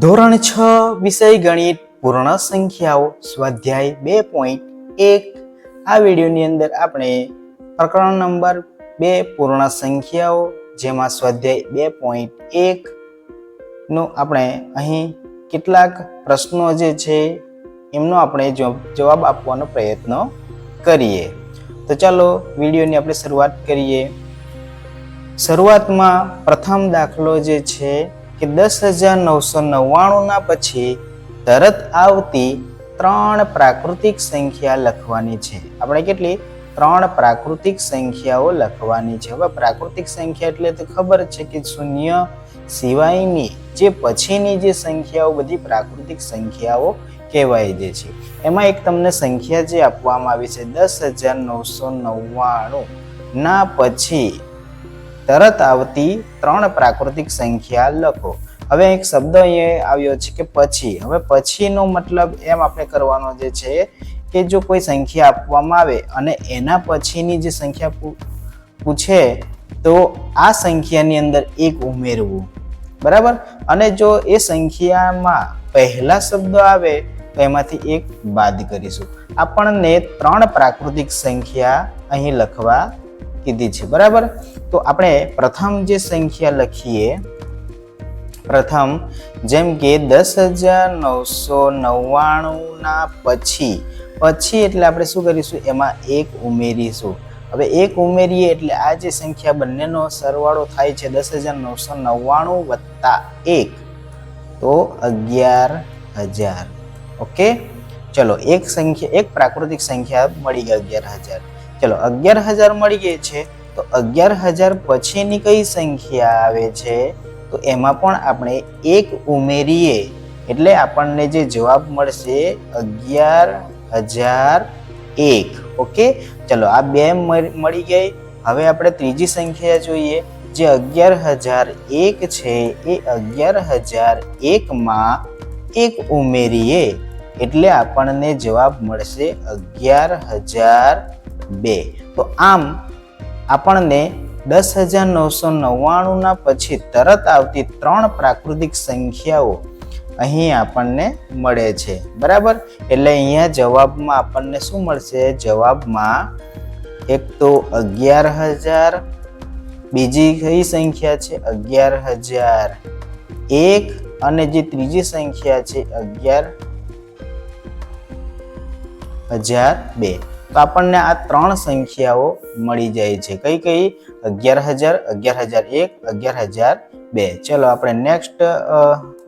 ધોરણ છ વિષય ગણિત પૂર્ણ સંખ્યાઓ, સ્વાધ્યાય બે પોઈન્ટ એક. આ વિડીયોની અંદર આપણે પ્રકરણ નંબર બે, પૂર્ણ સંખ્યાઓ, જેમાં સ્વાધ્યાય બે પોઈન્ટ એકનો આપણે અહીં કેટલાક પ્રશ્નો જે છે, એમનો આપણે જવ- જવાબ આપવાનો પ્રયત્ન કરીએ. તો ચાલો વિડીયોની આપણે શરૂઆત કરીએ. શરૂઆતમાં પ્રથમ દાખલો જે છે કે દસ હજાર નવસો નવ્વાણુંના પછી તરત આવતી ત્રણ પ્રાકૃતિક સંખ્યા લખવાની છે. આપણે કેટલી? ત્રણ પ્રાકૃતિક સંખ્યાઓ લખવાની છે. હવે પ્રાકૃતિક સંખ્યા એટલે તો ખબર છે કે શૂન્ય સિવાયની જે પછીની જે સંખ્યાઓ બધી પ્રાકૃતિક સંખ્યાઓ કહેવાય જે છે. એમાં એક તમને સંખ્યા જે આપવામાં આવી છે, દસ હજાર નવસો નવ્વાણું ના પછી તરત આવતી ત્રણ પ્રાકૃતિક સંખ્યા લખો. હવે એક શબ્દ અહીંયા આવ્યો છે કે પછી. હવે પછીનો મતલબ એમ આપણે કરવાનો જે છે કે જો કોઈ સંખ્યા આપવામાં આવે અને એના પછીની જે સંખ્યા પૂછે, તો આ સંખ્યાની અંદર એક ઉમેરવું. બરાબર? અને જો એ સંખ્યામાં પહેલા શબ્દ આવે, તો એમાંથી એક બાદ કરીશું. આપણને ત્રણ પ્રાકૃતિક સંખ્યા અહીં લખવા કીધી છે, બરાબર? તો આપણે પ્રથમ જે સંખ્યા લખીએ, પ્રથમ, જેમ કે દસ હજાર નવસો નવ્વાણુંના પછી પછી એટલે આપણે શું કરીશું? એમાં એક ઉમેરીશું. હવે એક ઉમેરીએ એટલે આ જે સંખ્યા બંનેનો સરવાળો થાય છે દસ હજાર નવસો નવ્વાણું વત્તા એક, તો અગિયાર હજાર. ઓકે? ચલો, એક સંખ્યા, એક પ્રાકૃતિક સંખ્યા મળી ગઈ અગિયાર હજાર. ચલો, અગિયાર હજાર મળી ગઈ છે, તો અગિયાર હજાર પછીની કઈ સંખ્યા આવે છે? તો એમાં પણ આપણે એક ઉમેરીએ, એટલે આપણને જે જવાબ મળશે અગિયાર હજાર એક. ઓકે? ચલો, આ બે મળ- ગઈ હવે આપણે ત્રીજી સંખ્યા જોઈએ. જે અગિયાર હજાર એક છે, એ અગિયાર હજાર એકમાં એક ઉમેરીએ, એટલે આપણને જવાબ મળશે અગિયાર હજાર બે. તો આમ આપણને દસ હજાર નવસો નવ્વાણુંના પછી તરત આવતી ત્રણ પ્રાકૃતિક સંખ્યાઓ અહીં આપણને મળે છે. બરાબર? એટલે અહીંયા જવાબમાં આપણને શું મળશે? જવાબમાં એક તો અગિયાર હજાર, બીજી કઈ સંખ્યા છે? અગિયાર હજાર. એક અને જે ત્રીજી સંખ્યા છે, અગિયાર હજાર બે. તો આપણને આ ત્રણ સંખ્યાઓ મળી જાય છે. કઈ કઈ? અગિયાર હજાર અગિયાર હજાર એક, અગિયાર હજાર બે. ચલો આપણે નેક્સ્ટ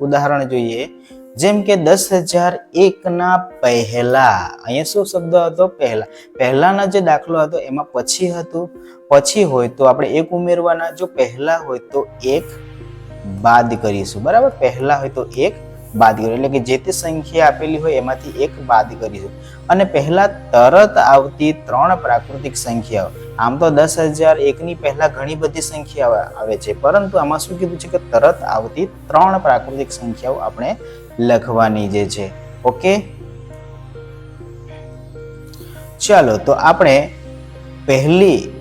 ઉદાહરણ જોઈએ. જેમ કે દસ હજાર એકના પહેલા. અહીંયા શું શબ્દ હતો? પહેલા. પહેલાનો જે દાખલો હતો, એમાં પછી હતું. પછી હોય તો આપણે એક ઉમેરવાના. જો પહેલા હોય તો એક બાદ કરીશું. બરાબર? પહેલા હોય તો એક બાદ કરીશું એટલે કે જે તે સંખ્યા આપેલી હોય એમાંથી એક બાદ કરીશું અને પહેલા તરત આવતી ત્રણ પ્રાકૃતિક સંખ્યાઓ. આમ તો દસ હજાર એકની પહેલા ઘણી બધી સંખ્યાઓ આવે છે. પરંતુ આમાં શું કીધું છે કે તરત આવતી ત્રણ પ્રાકૃતિક સંખ્યાઓ આપણે લખવાની જે છે. ઓકે ચાલો, તો આપણે પહેલી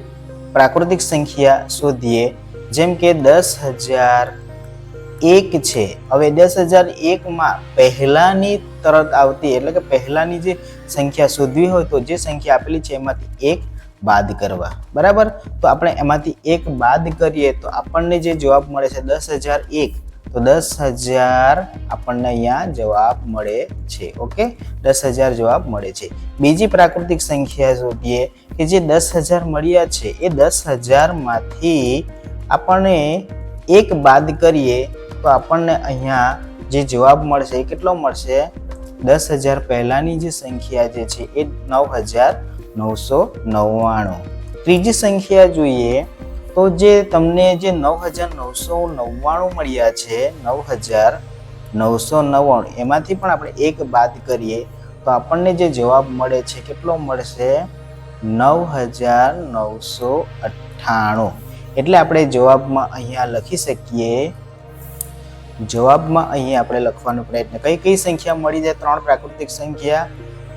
પ્રાકૃતિક સંખ્યા શોધીએ. જેમ કે દસ હજાર એક છે. હવે દસ હજાર એકમાં પહેલાની તરત આવતી, એટલે કે પહેલાની જે સંખ્યા શોધવી હોય તો જે સંખ્યા આપેલી છે એમાંથી એક બાદ કરવા. બરાબર? તો આપણે એમાંથી એક બાદ કરીએ તો આપણને જે જવાબ મળે છે દસ હજાર એક, તો દસ હજાર આપણને અહીંયા જવાબ મળે છે. ઓકે? દસ હજાર જવાબ મળે છે. બીજી પ્રાકૃતિક સંખ્યા શોધીએ કે જે દસ હજાર મળ્યા છે, એ દસ હજારમાંથી આપણને એક બાદ કરીએ તો આપણને અહીંયા જે જવાબ મળશે, એ કેટલો મળશે? દસ હજાર પહેલાંની જે સંખ્યા જે છે, એ નવ હજાર નવસો નવ્વાણું. ત્રીજી સંખ્યા જોઈએ તો જે તમને જે નવ હજાર નવસો નવ્વાણું મળ્યા છે, નવ હજાર નવસો નવ્વાણું, એમાંથી પણ આપણે એક બાદ કરીએ તો આપણને જે જવાબ મળે છે, કેટલો મળશે? નવ હજાર નવસો અઠ્ઠાણું. એટલે આપણે જવાબમાં અહીંયા લખી શકીએ જવાબમાં અહીં આપણે લખવાનો પ્રયત્ન. કઈ કઈ સંખ્યા મળી જાય? ત્રણ પ્રાકૃતિક સંખ્યા,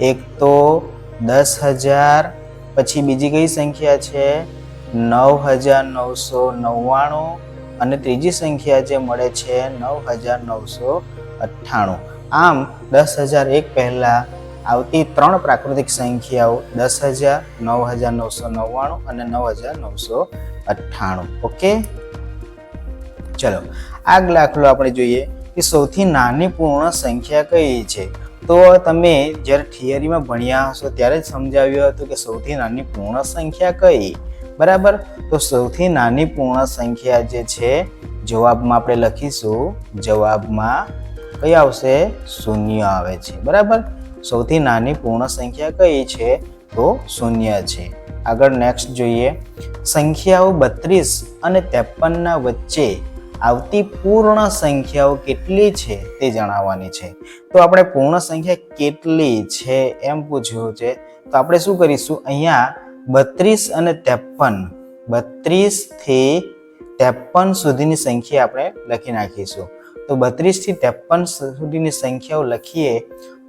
એક તો દસ હજાર, પછી બીજી કઈ સંખ્યા છે? નવ હજાર નવસો નવ્વાણું અને ત્રીજી સંખ્યા જે મળે છે નવ હજાર નવસો અઠ્ઠાણું. આમ દસ હજાર એક પહેલાં આવતી ત્રણ પ્રાકૃતિક સંખ્યાઓ, દસ હજાર, નવ હજાર નવસો નવ્વાણું અને નવ હજાર નવસો અઠ્ઠાણું. ઓકે? ચલો, આગ દાખલો આપણે જોઈએ કે સૌથી નાની પૂર્ણ સંખ્યા કઈ છે? તો તમે જ્યારે થિયરીમાં ભણ્યા હશો ત્યારે જ સમજાવ્યું હતું કે સૌથી નાની પૂર્ણ સંખ્યા કઈ? બરાબર? તો સૌથી નાની પૂર્ણ સંખ્યા જે છે, જવાબમાં આપણે લખીશું, જવાબમાં કઈ આવશે? શૂન્ય આવે છે. બરાબર? સૌથી નાની પૂર્ણ સંખ્યા કઈ છે? તો શૂન્ય છે. આગળ નેક્સ્ટ જોઈએ. સંખ્યાઓ બત્રીસ અને ત્રેપનના વચ્ચે આવતી પૂર્ણ સંખ્યાઓ કેટલી છે તે જણાવવાની છે. તો આપણે પૂર્ણ સંખ્યા કેટલી છે એમ પૂછ્યું છે. તો આપણે શું કરીશું? અહીંયા બત્રીસ અને ત્રેપન. બત્રીસથી ત્રેપન સુધીની સંખ્યા આપણે લખી નાખીશું. તો બત્રીસથી ત્રેપન સુધીની સંખ્યાઓ લખીએ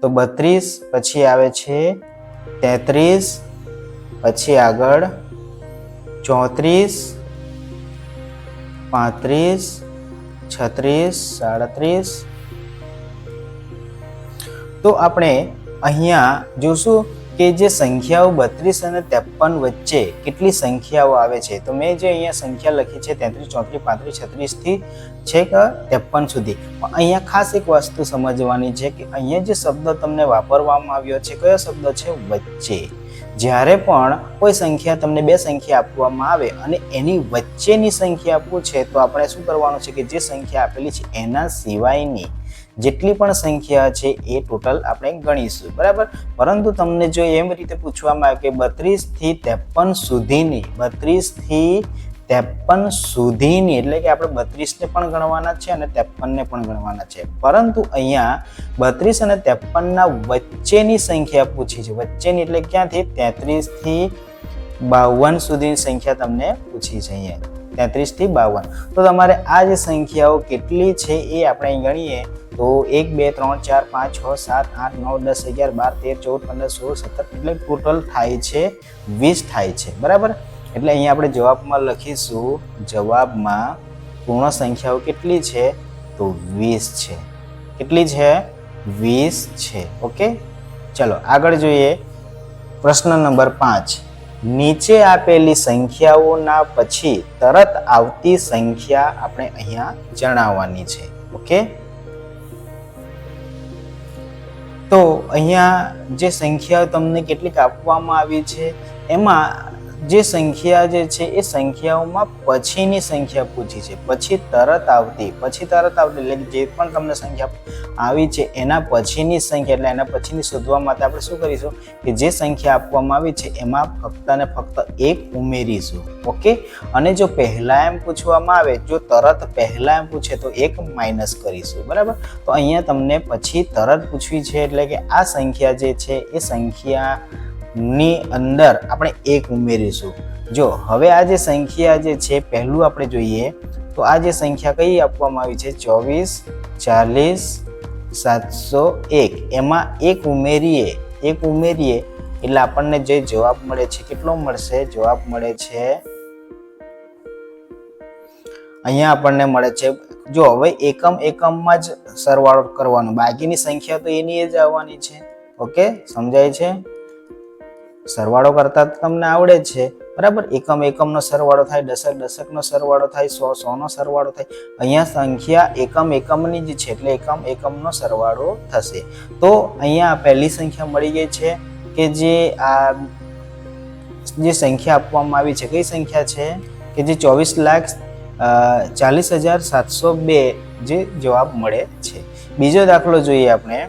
તો બત્રીસ પછી આવે છે તેત્રીસ, પછી આગળ ચોત્રીસ પાંત્રીસ, છત્રીસ, સાડત્રીસ. તો આપણે અહીંયા જોશું કે જે સંખ્યાઓ બત્રીસ અને ત્રેપન વચ્ચે કેટલી સંખ્યાઓ આવે છે. તો મેં જે અહીંયા સંખ્યા લખી છે તેત્રીસ, ચોત્રીસ, પાંત્રીસ છત્રીસથી છેક ત્રેપન સુધી. પણ અહીંયા ખાસ એક વસ્તુ સમજવાની છે કે અહીંયા જે શબ્દ તમને વાપરવામાં આવ્યો છે, કયો શબ્દ છે? વચ્ચે. જ્યારે પણ કોઈ સંખ્યા તમને બે સંખ્યા આપવામાં આવે અને એની વચ્ચેની સંખ્યા આપવું છે, તો આપણે શું કરવાનું છે કે જે સંખ્યા આપેલી છે, એના સિવાયની જેટલી પણ સંખ્યા છે, એ ટોટલ આપણે ગણીશું. બરાબર? પરંતુ તમને જો એમ રીતે પૂછવામાં આવે કે બત્રીસથી ત્રેપન સુધીની બત્રીસથી ત્રેપન સુધીની, એટલે કે આપણે બત્રીસને પણ ગણવાના છે અને ત્રેપનને પણ ગણવાના છે. પરંતુ અહીંયા બત્રીસ અને ત્રેપનના વચ્ચેની સંખ્યા પૂછી છે. વચ્ચેની એટલે ક્યાંથી? તેત્રીસથી બાવન સુધીની સંખ્યા તમને પૂછી છે અહીંયા. તેત્રીસથી બાવન. તો તમારે આ જે સંખ્યાઓ કેટલી છે એ આપણે અહીં ગણીએ. તો એક, બે, ત્રણ, ચાર, પાંચ, છ, સાત, આઠ, નવ, દસ, અગિયાર, બાર, તેર, ચૌદ, પંદર, સોળ, સત્તર, એટલે ટોટલ થાય છે વીસ થાય છે. બરાબર? એટલે અહીંયા આપણે જવાબમાં લખીશું, જવાબમાં પૂર્ણ સંખ્યાઓ કેટલી છે? તો વીસ છે. કેટલી છે? વીસ છે. ઓકે? ચલો, આગળ જોઈએ. પ્રશ્ન નંબર પાંચ. નીચે આપેલી સંખ્યાઓના પછી તરત આવતી સંખ્યા આપણે અહીંયા જણાવવાની છે. ઓકે? તો અહીંયા જે સંખ્યાઓ તમને કેટલીક આપવામાં આવી છે, એમાં જે સંખ્યા જે છે એ સંખ્યાઓમાં પછીની સંખ્યા પૂછી છે. પછી તરત આવતી, પછી તરત આવતી એટલે જે પણ તમને સંખ્યા આવી છે એના પછીની સંખ્યા એટલે એના પછીની શોધવા માટે આપણે શું કરીશું કે જે સંખ્યા આપવામાં આવી છે એમાં ફક્ત ને ફક્ત એક ઉમેરીશું. ઓકે? અને જો પહેલાં એમ પૂછવામાં આવે, જો તરત પહેલાં એમ પૂછે તો એક માઇનસ કરીશું. બરાબર? તો અહીંયા તમને પછી તરત પૂછવી છે એટલે કે આ સંખ્યા જે છે એ સંખ્યા ની અંદર આપણે એક ઉમેરીશું. જો, હવે આ જે સંખ્યા જે છે, પહેલું આપણે જોઈએ, તો આ જે સંખ્યા કઈ આપવામાં આવી છે? ચોવીસ, ચાલીસ, સાતસો એક. એમાં એક ઉમેરીએ એક ઉમેરીએ, એટલે આપણને જે જવાબ મળે છે, કેટલો મળશે? જવાબ મળે છે, અહીંયા આપણને મળે છે, જો, હવે એકમ એકમમાં જ સરવાળો કરવાનો. બાકીની સંખ્યા તો એની જ આવવાની છે. ઓકે? સમજાય છે? સરવાળો કરતા તમને આવડે જ છે. બરાબર? એકમ એકમનો સરવાળો થાય, દશક દશકનો સરવાળો થાય, સો સોનો સરવાળો થાય. અહીંયા સંખ્યા એકમ એકમની જ છે, એટલે એકમ એકમનો સરવાળો થશે. તો અહીંયા પહેલી સંખ્યા મળી ગઈ છે કે જે આ જે સંખ્યા આપવામાં આવી છે. કઈ સંખ્યા છે? કે જે ચોવીસ લાખ ચાલીસ હજાર સાતસો બે જે જવાબ મળે છે. બીજો દાખલો જોઈએ આપણે.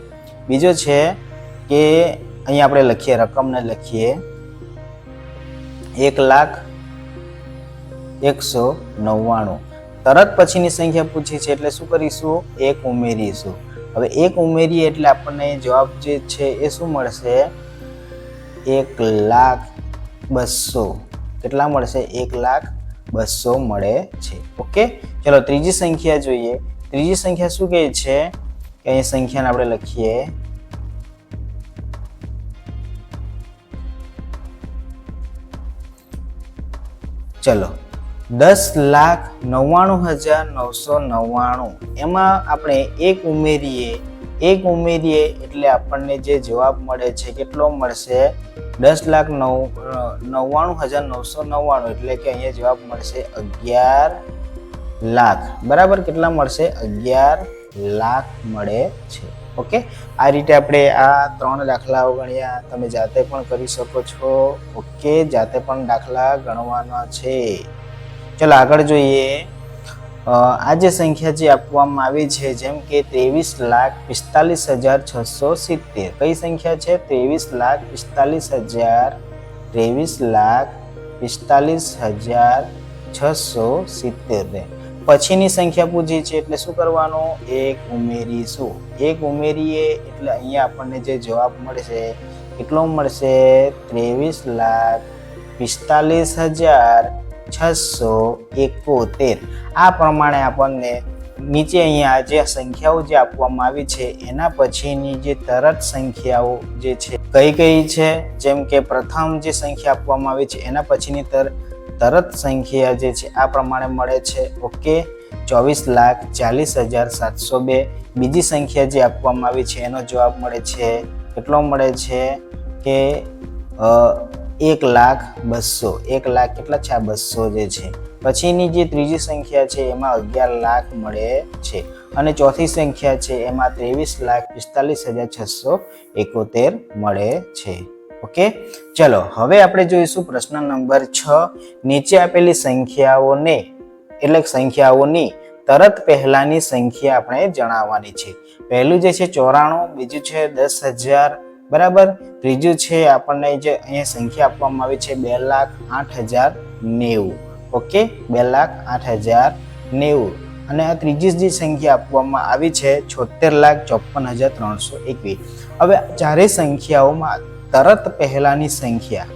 બીજો છે કે અહીંયા આપણે લખીએ, રકમને લખીએ. એક લાખ એકસો નવ્વાણું. તરત પછીની સંખ્યા પૂછી છે, એટલે શું કરીશું? એક ઉમેરીશું. હવે એક ઉમેરીએ એટલે આપણને જવાબ જે છે એ શું મળશે? એક લાખ બસો. કેટલા મળશે? એક લાખ બસો મળે છે. ઓકે? ચલો, ત્રીજી સંખ્યા જોઈએ. ત્રીજી સંખ્યા શું કહે છે? કે અહીં સંખ્યાને આપણે લખીએ. ચલો. દસ લાખ નવ્વાણું હજાર નવસો નવ્વાણું. એમાં આપણે એક ઉમેરીએ એક ઉમેરીએ એટલે આપણને જે જવાબ મળે છે કેટલો મળશે? દસ લાખ નવ નવ્વાણું હજાર નવસો નવ્વાણું એટલે કે અહીંયા જવાબ મળશે અગિયાર લાખ. બરાબર? કેટલા મળશે? અગિયાર લાખ મળે છે. ઓકે? આ રીતે આપણે આ ત્રણ દાખલાઓ ગણ્યા. તમે જાતે પણ કરી શકો છો. ઓકે? જાતે પણ દાખલા ગણવાના છે. ચલો આગળ જોઈએ. આ જે સંખ્યા જે આપવામાં આવી છે, જેમ કે ત્રેવીસ લાખ પિસ્તાલીસ હજાર છસો સિત્તેર. કઈ સંખ્યા છે? ત્રેવીસ લાખ પિસ્તાલીસ હજાર, ત્રેવીસ લાખ પિસ્તાલીસ હજાર છસો સિત્તેર પછીની સંખ્યા પૂછી છે એટલે શું કરવાનું? એક ઉમેરીશું એક ઉમેરીએ એટલે અહીંયા આપણને જે જવાબ મળશે, કેટલો મળશે? ત્રેવીસ લાખ પિસ્તાલીસ હજાર છસો એકોતેર. આ પ્રમાણે આપણને નીચે અહીંયા જે સંખ્યાઓ જે આપવામાં આવી છે, એના પછીની જે તરત સંખ્યાઓ જે છે, કઈ કઈ છે? જેમ કે પ્રથમ જે સંખ્યા આપવામાં આવી છે, એના પછીની તર તરત સંખ્યા જે છે આ પ્રમાણે મળે છે. ઓકે ચોવીસ લાખ ચાલીસ હજાર સાતસો બે. બીજી સંખ્યા જે આપવામાં આવી છે એનો જવાબ મળે છે, કેટલો મળે છે? કે એક લાખ બસો. એક લાખ કેટલા છે આ બસો જે છે? પછીની જે ત્રીજી સંખ્યા છે એમાં અગિયાર લાખ મળે છે. અને ચોથી સંખ્યા છે એમાં ત્રેવીસ લાખ પિસ્તાલીસ હજાર છસો એકોતેર મળે છે. ઓકે? ચલો, હવે આપણે જોઈશું પ્રશ્ન નંબર છ. નીચે આપેલી સંખ્યાઓને, એટલે સંખ્યાઓની તરત પહેલાની સંખ્યા આપણે જણાવવાની છે. પહેલું જે છે ચોરાણું, બીજું છે દસ હજાર, બરાબર? ત્રીજું છે આપણને જે અહીંયા સંખ્યા આપવામાં આવી છે બે લાખ આઠ હજાર નેવું. ઓકે? બે લાખ આઠ હજાર નેવું. અને આ ત્રીજી જે સંખ્યા આપવામાં આવી છે છોતેર લાખ ચોપન હજાર ત્રણસો એકવીસ. હવે ચારેય સંખ્યાઓમાં તરત પહેલાની સંખ્યા.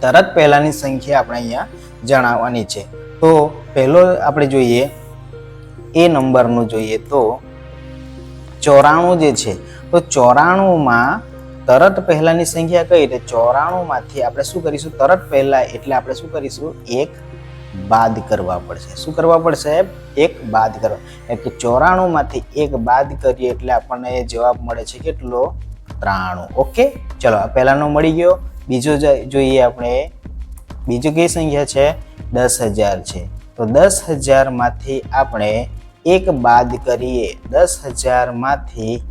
તરત પહેલાની સંખ્યા આપણે અહીંયા જણાવવાની છે. તો પહેલો આપણે જોઈએ, એ નંબરનું જોઈએ તો ચોરાણું જે છે, તો ચોરાણુંમાં તરત પહેલાની સંખ્યા કઈ? એટલે ચોરાણુંમાંથી આપણે શું કરીશું? તરત પહેલાં એટલે આપણે શું કરીશું? એક બાદ કરવા પડશે. શું કરવા પડશે? એક બાદ કરવા. એટલે ચોરાણુંમાંથી એક બાદ કરીએ એટલે આપણને જવાબ મળે છે કેટલો? ત્રાણું. ઓકે? ચલો, આ પહેલાંનો મળી ગયો. બીજો જોઈએ આપણે. બીજું કઈ સંખ્યા છે? દસ હજાર છે. તો દસ હજારમાંથી આપણે એક બાદ કરીએ. દસ હજારમાંથી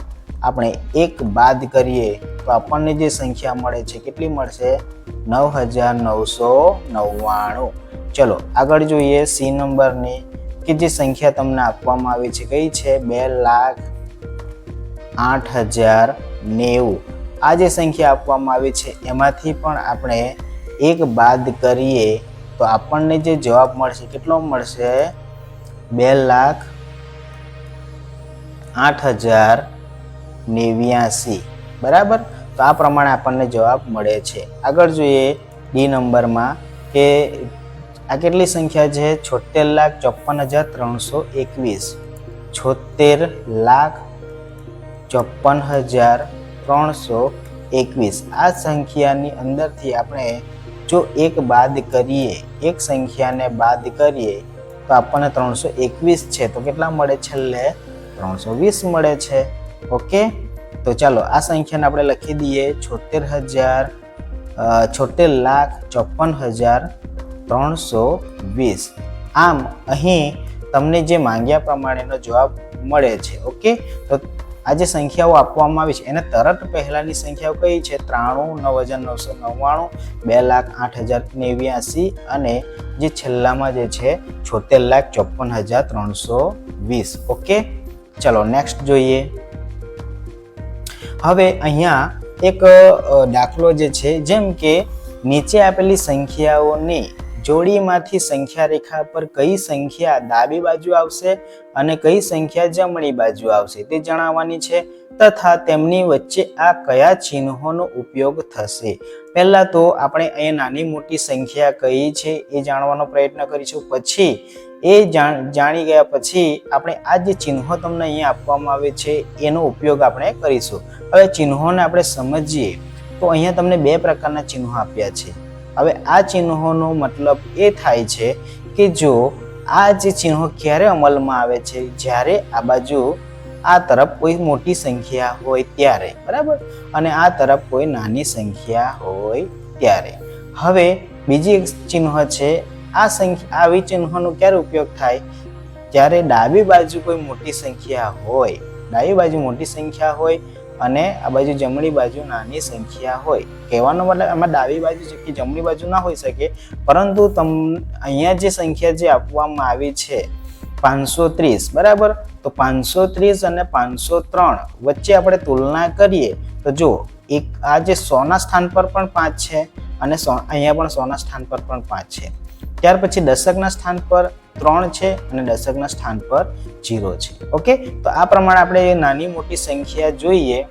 આપણે એક બાદ કરીએ. તો આપણને જે સંખ્યા મળે છે, કેટલી મળશે? નવ હજાર નવસો નવ્વાણું. ચલો, આગળ જોઈએ સી નંબરની. કે જે સંખ્યા તમને આપવામાં આવી છે, કઈ છે? બે લાખ આઠ હજાર નેવું. આ જે સંખ્યા આપવામાં આવી છે. એમાંથી પણ આપણે એક બાદ કરીએ તો આપણને જે જવાબ મળશે, કેટલો મળશે? બે લાખ આઠ હજાર નેવ્યાસી. બરાબર? તો આ પ્રમાણે આપણને જવાબ મળે છે. આગળ જોઈએ ડી નંબરમાં કે આ કેટલી સંખ્યા છે? છોતેર લાખ ચોપન હજાર ત્રણસો એકવીસ. છોતેર લાખ ચોપન હજાર ત્રણસો એકવીસ. આ સંખ્યાની અંદરથી આપણે જો એક બાદ કરીએ, એક સંખ્યાને બાદ કરીએ, તો આપણને ત્રણસો એકવીસ છે. તો કેટલા મળે છેલ્લે? ત્રણસો વીસ મળે છે. ઓકે? તો ચાલો, આ સંખ્યાને આપણે લખી દઈએ. છોતેર હજાર છોતેર લાખ, ચોપન હજાર ત્રણસો વીસ. આમ, અહીં તમને જે માંગ્યા પ્રમાણેનો જવાબ મળે છે. ઓકે? તો આ જે સંખ્યાઓ આપવામાં આવી છે, એને તરત પહેલાંની સંખ્યાઓ કઈ છે? ત્રાણું નવ હજાર નવસો નવ્વાણું, બે લાખ આઠ હજાર નેવ્યાસી અને જે છેલ્લામાં જે છે, છોતેર લાખ ચોપન હજાર ત્રણસો વીસ. ઓકે? ચલો નેક્સ્ટ જોઈએ. હવે અહીંયા એક દાખલો જે છે, જેમ કે નીચે આપેલી સંખ્યાઓની જોડીમાંથી સંખ્યા રેખા પર કઈ સંખ્યા ડાબી બાજુ આવશે અને કઈ સંખ્યા જમણી બાજુ આવશે તે જણાવવાની છે તથા તેમની વચ્ચે આ કયા ચિહ્નોનો ઉપયોગ થશે. પહેલાં તો આપણે અહીંયા નાની મોટી સંખ્યા કઈ છે એ જાણવાનો પ્રયત્ન કરીશું. પછી એ જાણ ગયા પછી આપણે આ જે ચિહ્નો તમને અહીંયા આપવામાં આવે છે એનો ઉપયોગ આપણે કરીશું. હવે ચિહ્નોને આપણે સમજીએ. તો અહીંયા તમને બે પ્રકારના ચિહ્નો આપ્યા છે. હવે આ ચિહ્નોનો મતલબ એ થાય છે કે જો આ જે ચિહ્નો ક્યારે અમલમાં આવે છે, જ્યારે આ બાજુ આ તરફ કોઈ મોટી સંખ્યા હોય ત્યારે, બરાબર? અને આ તરફ કોઈ નાની સંખ્યા હોય ત્યારે. હવે બીજી એક ચિહ્ન છે, આ સંખ્યા આવી ચિહ્નનો ક્યારે ઉપયોગ થાય? જ્યારે ડાબી બાજુ કોઈ મોટી સંખ્યા હોય, ડાબી બાજુ મોટી સંખ્યા હોય અને આ બાજુ જમણી બાજુ નાની સંખ્યા હોય. કહેવાનો મતલબ આમાં ડાબી બાજુ છે કે જમણી બાજુ ના હોઈ શકે, પરંતુ તમ, અહીંયા જે સંખ્યા જે આપવામાં આવી છે, પાંચસો ત્રીસ, બરાબર? તો પાંચસો ત્રીસ અને પાંચસો ત્રણ વચ્ચે આપણે તુલના કરીએ, તો જો એક આ જે સોના સ્થાન પર પણ પાંચ છે અને સો, અહીંયા પણ સોના સ્થાન પર પણ પાંચ છે. ત્યાર પછી દશકના સ્થાન પર ત્રણ છે અને દશકના સ્થાન પર જીરો છે. ઓકે? તો આ પ્રમાણે આપણે નાની મોટી સંખ્યા જોઈએ.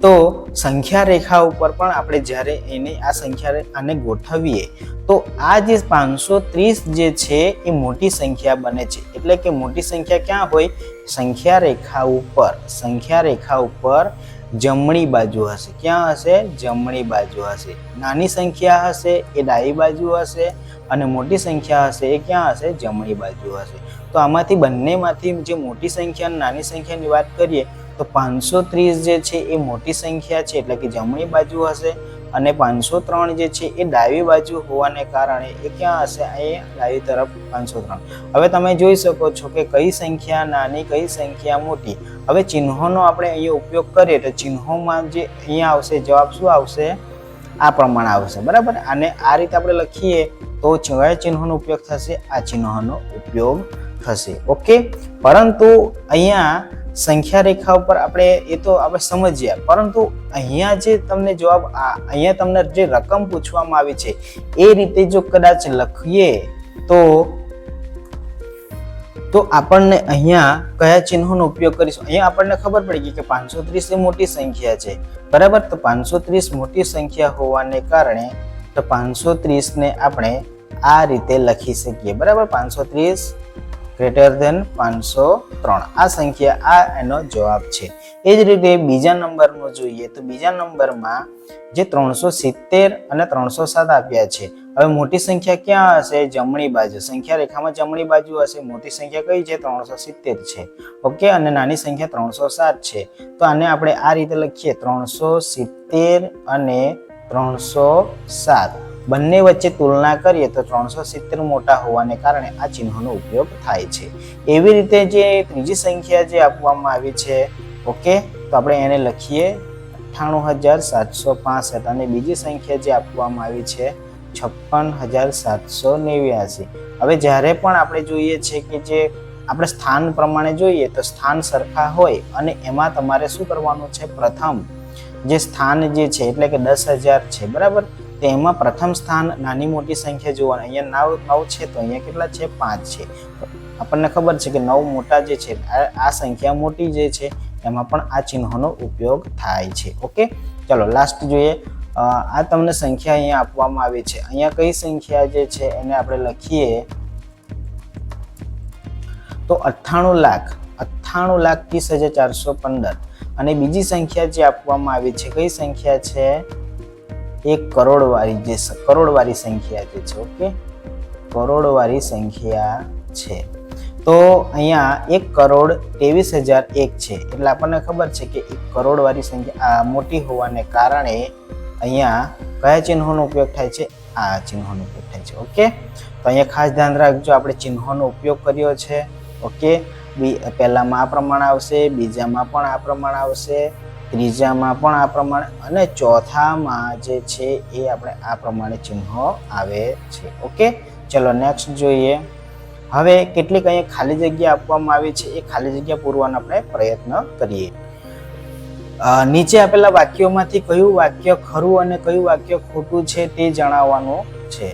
તો સંખ્યા રેખા ઉપર પણ આપણે જ્યારે એને આ સંખ્યા આને ગોઠવીએ, તો આ જે પાંચસો ત્રીસ જે છે એ મોટી સંખ્યા બને છે. એટલે કે મોટી સંખ્યા ક્યાં હોય? સંખ્યા રેખા ઉપર. સંખ્યા રેખા ઉપર જમણી બાજુ હશે. ક્યાં હશે? જમણી બાજુ હશે. નાની સંખ્યા હશે, એ ડાબી બાજુ હશે અને મોટી સંખ્યા હશે, એ ક્યાં હશે? જમણી બાજુ હશે. તો આમાંથી બંનેમાંથી જે મોટી સંખ્યા નાની સંખ્યાની વાત કરીએ, તો પાંચસો ત્રીસ જે છે, એ મોટી સંખ્યા છે, એટલે કે જમણી બાજુ હશે. અને પાંચસો ત્રણ જે છે એ ડાબી બાજુ હોવાને કારણે એ ક્યાં હશે? અહીંયા ડાબી તરફ પાંચસો ત્રણ. હવે તમે જોઈ શકો છો કે કઈ સંખ્યા નાની, કઈ સંખ્યા મોટી. હવે ચિહ્નોનો આપણે અહીંયા ઉપયોગ કરીએ તો ચિહ્નોમાં જે અહીંયા આવશે, જવાબ શું આવશે? આ પ્રમાણે આવશે. બરાબર? અને આ રીતે આપણે લખીએ તો કયા ચિહ્નોનો ઉપયોગ થશે, આ ચિહ્નોનો ઉપયોગ થશે. ઓકે? પરંતુ અહીંયા સંખ્યા રેખા ઉપર આપણે એ તો આપણે સમજ્યા પરંતુ અહીંયા જે તમને જવાબ અહીંયા તમને જે રકમ પૂછવામાં આવી છે, એ રીતે જો કદાચ લખીએ તો તો આપણને અહીંયા કયા ચિહ્નોનો ઉપયોગ કરીશું? અહીંયા આપણને ખબર પડી ગઈ કે પાંચસો ત્રીસ એ મોટી સંખ્યા છે. બરાબર? તો પાંચસો ત્રીસ મોટી સંખ્યા હોવાને કારણે તો પાંચસો ત્રીસને આપણે આ રીતે લખી શકીએ. બરાબર? પાંચસો ત્રીસ ગ્રેટર ધેન પાંચસો ત્રણ. આ સંખ્યા આ એનો જવાબ છે. એ જ રીતે બીજા નંબરનો જોઈએ તો બીજા નંબરમાં જે ત્રણસો સિત્તેર અને ત્રણસો સાત આપ્યા છે. હવે મોટી સંખ્યા ક્યાં હશે? જમણી બાજુ. સંખ્યા રેખામાં જમણી બાજુ હશે. મોટી સંખ્યા કઈ છે? ત્રણસો સિત્તેર છે. ઓકે, અને નાની સંખ્યા ત્રણસો સાત છે. તો આને આપણે આ રીતે લખીએ. ત્રણસો સિત્તેર અને ત્રણસો સાત. બંને વચ્ચે તુલના કરીએ તો ત્રણસો સિત્તેર મોટા હોવાને કારણે આ ચિહ્નોનો ઉપયોગ થાય છે. એવી રીતે જે ત્રીજી સંખ્યા જે આપવામાં આવી છે, ઓકે, તો આપણે એને લખીએ. અઠ્ઠાણું હજાર સાતસો પાસઠ અને બીજી સંખ્યા જે આપવામાં આવી છે, છપ્પન હજાર સાતસો નેવ્યાસી. હવે જ્યારે પણ આપણે જોઈએ છે કે જે આપણે સ્થાન પ્રમાણે જોઈએ તો સ્થાન સરખા હોય અને એમાં તમારે શું કરવાનું છે? પ્રથમ જે સ્થાન જે છે, એટલે કે દસ હજાર છે, બરાબર? તો એમાં પ્રથમ સ્થાન નાની મોટી સંખ્યા જોવાની અહીંયા નવ નવ છે, તો અહીંયા કેટલા છે? પાંચ છે. આપણને ખબર છે કે નવ મોટા જે છે, આ સંખ્યા મોટી જે છે, એમાં પણ આ ચિહ્નોનો ઉપયોગ થાય છે. ઓકે? ચલો લાસ્ટ જોઈએ. આ તમને સંખ્યા અહીંયા આપવામાં આવી છે. અહીંયા કઈ સંખ્યા જે છે, એને આપણે લખીએ. તો અઠ્ઠાણું લાખ. અઠ્ઠાણું લાખ ત્રીસ હજાર ચારસો પંદર. અને બીજી સંખ્યા જે આપવામાં આવી છે, કઈ સંખ્યા છે? એક કરોડવાળી જે કરોડવાળી સંખ્યા જે છે ઓકે કરોડવાળી સંખ્યા છે. તો અહીંયા એક કરોડ ત્રેવીસ હજાર એક છે. એટલે આપણને ખબર છે કે એક કરોડવાળી સંખ્યા આ મોટી હોવાને કારણે અહીંયા કયા ચિહ્નોનો ઉપયોગ થાય છે? આ ચિહ્નોનો ઉપયોગ થાય છે ઓકે તો અહીંયા ખાસ ધ્યાન રાખજો, આપણે ચિહ્નોનો ઉપયોગ કર્યો છે ઓકે બી, પહેલામાં આ પ્રમાણે આવશે, બીજામાં પણ આ પ્રમાણે આવશે ત્રીજામાં પણ આ પ્રમાણે અને ચોથામાં જે છે એ આપણે આ પ્રમાણે ચિહ્નો આવે છે. ઓકે? ચલો નેક્સ્ટ જોઈએ. હવે કેટલીક અહીંયા ખાલી જગ્યા આપવામાં આવી છે. એ ખાલી જગ્યા પૂરવાનો આપણે પ્રયત્ન કરીએ. નીચે આપેલા વાક્યોમાંથી કયું વાક્ય ખરું અને કયું વાક્ય ખોટું છે તે જણાવવાનું છે.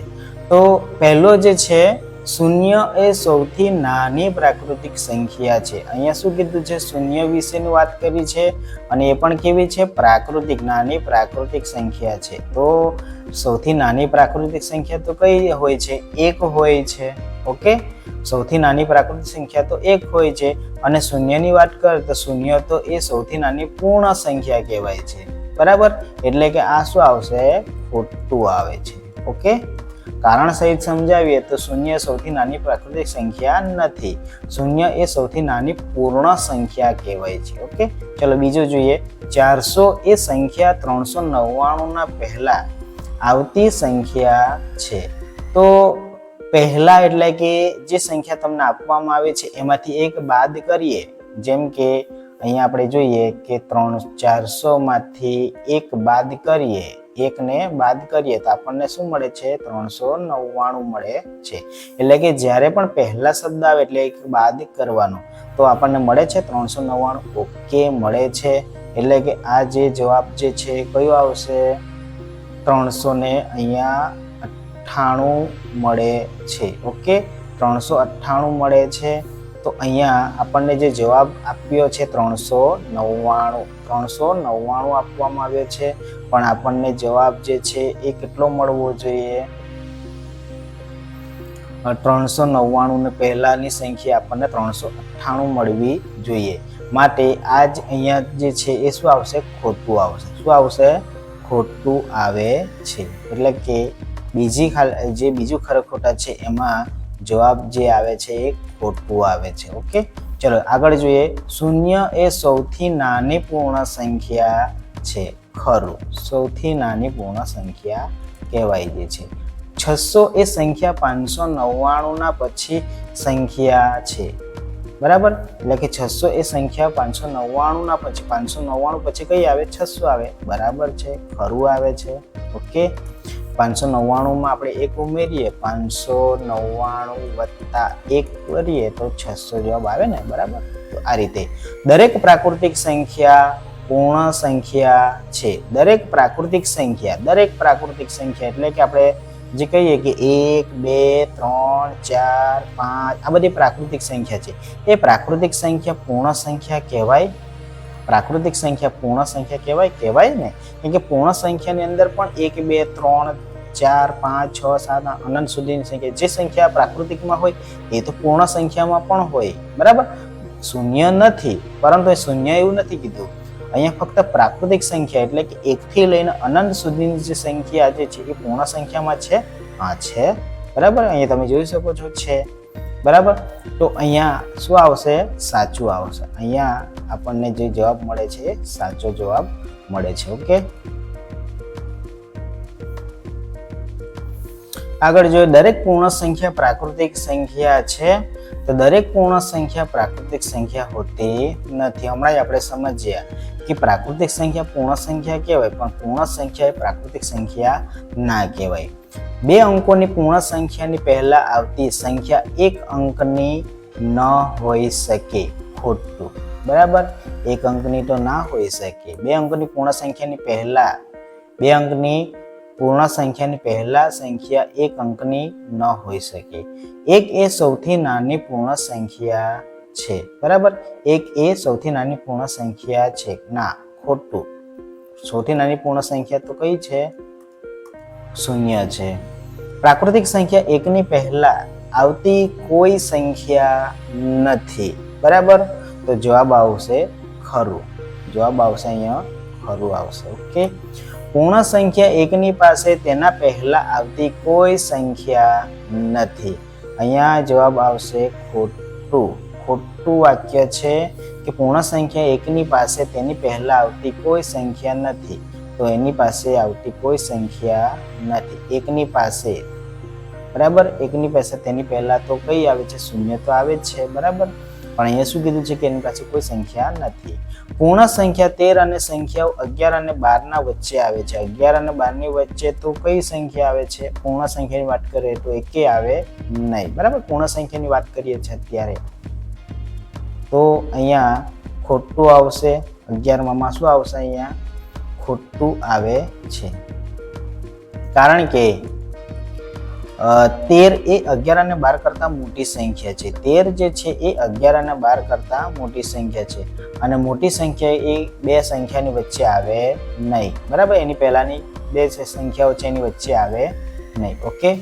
તો પહેલો જે છે શૂન્ય એ સૌથી નાની પ્રાકૃતિક સંખ્યા છે. અહીંયા શું કીધું છે? શૂન્ય વિશેની વાત કરી છે અને એ પણ કેવી છે? પ્રાકૃતિક, નાની પ્રાકૃતિક સંખ્યા છે. તો સૌથી નાની પ્રાકૃતિક સંખ્યા તો કઈ હોય છે? એક હોય છે. ઓકે? સૌથી નાની પ્રાકૃતિક સંખ્યા તો એક હોય છે અને શૂન્યની વાત કર તો શૂન્ય તો એ સૌથી નાની પૂર્ણ સંખ્યા કહેવાય છે. બરાબર? એટલે કે આ શું આવશે ખોટું આવે છે. ઓકે? કારણ સહિત સમજાવીએ તો શૂન્ય સૌથી નાની પ્રાકૃતિક સંખ્યા નથી. શૂન્ય એ સૌથી નાની પૂર્ણ સંખ્યા કહેવાય છે, ઓકે? ચલો બીજું જોઈએ. ચારસો એ સંખ્યા ત્રણસો નવ્વાણુંના પહેલાં આવતી સંખ્યા છે. તો પહેલાં એટલે કે જે સંખ્યા તમને આપવામાં આવે છે, એમાંથી એક બાદ કરીએ. જેમ કે અહીંયા આપણે જોઈએ કે ત્રણ ચારસોમાંથી એક બાદ કરીએ. એકને બાદ કરીએ તો આપણને શું મળે છે? ત્રણસો નવ્વાણું મળે છે. એટલે કે જ્યારે પણ પહેલા શબ્દ આવે એટલે એક બાદ કરવાનો. તો આપણને મળે છે ત્રણસો નવ્વાણું? ઓકે, મળે છે. એટલે કે આ જે જવાબ જે છે કયો આવશે? ત્રણસો ને અહીંયા અઠ્ઠાણું મળે છે. ઓકે? ત્રણસો અઠ્ઠાણું મળે છે. તો અહીંયા આપણને જે જવાબ આપ્યો છે ત્રણસો નવ્વાણું. ત્રણસો નવ્વાણું આપવામાં આવ્યો છે. પણ આપણને જવાબ જે છે એ કેટલો મળવો જોઈએ? ત્રણસો નવ્વાણું ને પહેલાંની સંખ્યા આપણને ત્રણસો અઠ્ઠાણું મળવી જોઈએ. માટે આ જ અહીંયા જે છે એ શું આવશે? ખોટું આવશે. શું આવશે? ખોટું આવે છે. એટલે કે બીજી ખાલ, જે બીજું ખરા ખોટા છે, એમાં જવાબ જે આવે છે એ ખોટું આવે છે, ઓકે? ચલો, આગળ જોઈએ. શૂન્ય એ સૌથી નાની પૂર્ણ સંખ્યા છે, ખરું. સૌથી નાની પૂર્ણ સંખ્યા કહેવાય જે છે. છસો એ સંખ્યા પાંચસો નવ્વાણુંના પછી સંખ્યા છે. બરાબર? એટલે કે છસો એ સંખ્યા પાંચસો નવ્વાણુંના પછી, પાંચસો નવ્વાણું પછી કઈ આવે? છસો આવે. બરાબર છે, ખરું આવે છે, ઓકે? પાંચસો નવ્વાણુંમાં આપણે એક ઉમેરીએ, પાંચસો નવ્વાણું વત્તા એક કરીએ તો છસો જવાબ આવે ને, બરાબર? તો આ રીતે. દરેક પ્રાકૃતિક સંખ્યા પૂર્ણ સંખ્યા છે. દરેક પ્રાકૃતિક સંખ્યા, દરેક પ્રાકૃતિક સંખ્યા એટલે કે આપણે જે કહીએ કે એક, બે, ત્રણ, ચાર, પાંચ, આ બધી પ્રાકૃતિક સંખ્યા છે. એ પ્રાકૃતિક સંખ્યા પૂર્ણ સંખ્યા કહેવાય? પ્રાકૃતિક સંખ્યા પૂર્ણ સંખ્યા કહેવાય? કહેવાય ને. કેમ કે પૂર્ણ સંખ્યાની અંદર પણ એક, બે, ત્રણ ચાર, પાંચ, છ, સાત અનંત સુધીની સંખ્યા. જે સંખ્યા પ્રાકૃતિકમાં હોય, એ તો પૂર્ણ સંખ્યામાં પણ હોય. બરાબર? શૂન્ય નથી. પરંતુ એ શૂન્ય એવું નથી કીધું. અહીંયા ફક્ત પ્રાકૃતિક સંખ્યા એટલે કે એકથી લઈને અનંત સુધીની જે સંખ્યા જે છે, એ પૂર્ણ સંખ્યામાં છે. હા, છે. બરાબર? અહીંયા તમે જોઈ શકો છો, છે. બરાબર? તો અહીંયા શું આવશે? સાચું આવશે. અહીંયા આપણને જે જવાબ મળે છે, સાચો જવાબ મળે છે. ઓકે? આગળ જો દરેક પૂર્ણ સંખ્યા પ્રાકૃતિક સંખ્યા છે, તો દરેક પૂર્ણ સંખ્યા પ્રાકૃતિક સંખ્યા હોતી નથી. હમણાં જ આપણે સમજ્યા કે પ્રાકૃતિક સંખ્યા પૂર્ણ સંખ્યા કહેવાય, પણ પૂર્ણ સંખ્યા એ પ્રાકૃતિક સંખ્યા ના કહેવાય. બે અંકોની પૂર્ણ સંખ્યાની પહેલાં આવતી સંખ્યા એક અંકની ન હોઈ શકે ખોટું. બરાબર? એક અંકની તો ના હોઈ શકે. બે અંકની પૂર્ણ સંખ્યાની પહેલાં, બે અંકની પૂર્ણ સંખ્યાની પહેલા સંખ્યા એક અંકની ન હોઈ શકે. એક એ સૌથી નાની પૂર્ણ સંખ્યા છે. બરાબર? એક એ સૌથી નાની પૂર્ણ સંખ્યા છે. ના, ખોટું. સૌથી નાની પૂર્ણ સંખ્યા તો કઈ છે? શૂન્ય છે. પ્રાકૃતિક સંખ્યા એકની પહેલા આવતી કોઈ સંખ્યા નથી. બરાબર? તો જવાબ આવશે ખરું. જવાબ આવશે અહીંયા ખરું આવશે. ઓકે? પૂર્ણ સંખ્યા એકની પાસે તેના પહેલા આવતી કોઈ સંખ્યા નથી. અહીંયા જવાબ આવશે ખોટું. ખોટું વાક્ય છે કે પૂર્ણ સંખ્યા એકની પાસે તેની પહેલા આવતી કોઈ સંખ્યા નથી. તો એની પાસે આવતી કોઈ સંખ્યા નથી. એકની પાસે. બરાબર? એકની પાસે તેની પહેલા તો કઈ આવે છે? શૂન્ય તો આવે જ છે. બરાબર? પણ અહીંયા શું કીધું છે કે એની પાસે કોઈ સંખ્યા નથી. પૂર્ણ સંખ્યા તેર અને સંખ્યાઓ અગિયાર અને બારના વચ્ચે આવે છે. અગિયાર અને બારની વચ્ચે તો કઈ સંખ્યા આવે છે? પૂર્ણ સંખ્યાની વાત કરીએ તો એકે આવે નહીં. બરાબર? પૂર્ણ સંખ્યાની વાત કરીએ છીએ અત્યારે. તો અહીંયા ખોટું આવશે. અગિયારમાં શું આવશે અહીંયા? ખોટું આવે છે. કારણ કે તેર એ અગિયાર અને બાર કરતાં મોટી સંખ્યા છે. તેર જે છે એ અગિયાર અને બાર કરતાં મોટી સંખ્યા છે. અને મોટી સંખ્યા એ બે સંખ્યાની વચ્ચે આવે નહીં. બરાબર? એની પહેલાંની બે સંખ્યાઓ છે એની વચ્ચે આવે નહીં. ઓકે?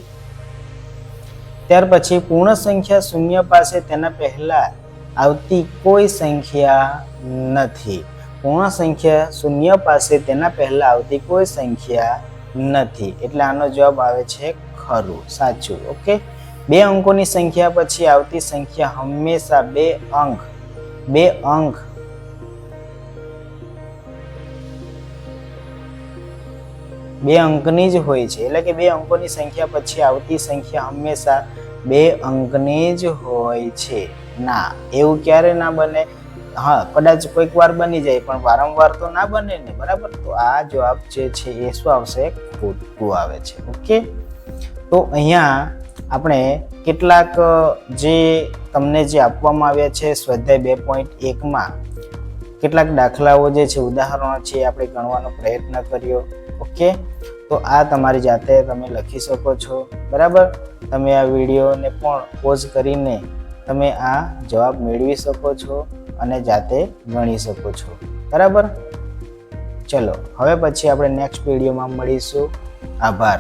ત્યાર પછી પૂર્ણ સંખ્યા શૂન્ય પાસે તેના પહેલાં આવતી કોઈ સંખ્યા નથી. પૂર્ણ સંખ્યા શૂન્ય પાસે તેના પહેલાં આવતી કોઈ સંખ્યા નથી. એટલે આનો જવાબ આવે છે ખરું, સાચું ઓકે બે અંકોની સંખ્યા પછી આવતી સંખ્યા હંમેશા બે અંક બે અંક. બે અંકની જ હોય છે, એટલે કે બે અંકોની સંખ્યા પછી આવતી સંખ્યા હંમેશા બે અંકની જ હોય છે. ના, એવું ક્યારે ના બને? હા, કદાચ કોઈક વાર બની જાય, પણ વારંવાર તો ના બને ને, બરાબર? તો આ જવાબ જે છે એ શું આવશે? ખોટું આવે છે ઓકે તો અહીંયા આપણે કેટલાક જે તમને જે આપવામાં આવ્યા છે, સ્વાધ્યાય બે પોઈન્ટ એકમાં, કેટલાક દાખલાઓ જે છે, ઉદાહરણો છે એ આપણે ગણવાનો પ્રયત્ન કર્યો. ઓકે? તો આ તમારી જાતે તમે લખી શકો છો. બરાબર? તમે આ વિડીયોને પણ પોઝ કરીને તમે આ જવાબ મેળવી શકો છો અને જાતે ગણી શકો છો. બરાબર? ચલો, હવે પછી આપણે નેક્સ્ટ વિડીયોમાં મળીશું. આભાર.